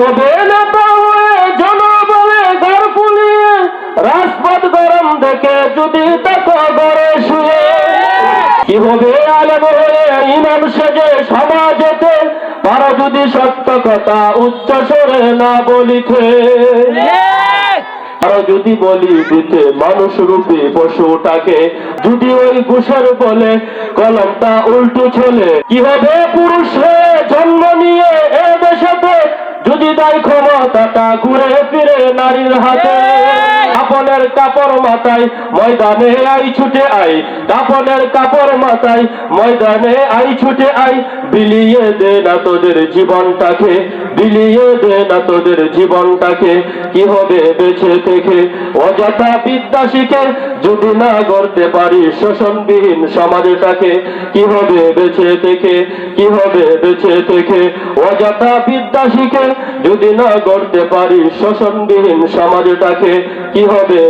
হবে না পাওয়ে জনবলে ঘর ফুলিয়ে রাজপথ গরম দেখে যদি সত্য কথা উচ্চ স্বরে না বলিতে। আরও যদি বলি দিতে, মানুষ রূপে পশুটাকে যদি ওই ঘুষের বলে কলমটা উল্টো ছেলে কি হবে পুরুষ ক্ষমতা ক্ষমতাটা ঘুরে ফিরে নারীর হাতে। দাপনের কাপড় মাথায় ময়দানে আই ছুটে আই। দাপনের কাপড় মাথায় ময়দানে আই ছুটে আই। বিলিয়ে দে না তোদের জীবনটাকে, বিলিয়ে দে না তোদের জীবনটাকে, কি হবে বেঁচে থেকে? অযথা বিদ্যা শিখে যদি না গড়তে পারি শোষণবিহীন সমাজটাকে, কি হবে বেঁচে থেকে? কি হবে বেঁচে থেকে? অযথা বিদ্যা শিখে যদি না গড়তে পারি শোষণবিহীন সমাজটাকে, কি হবে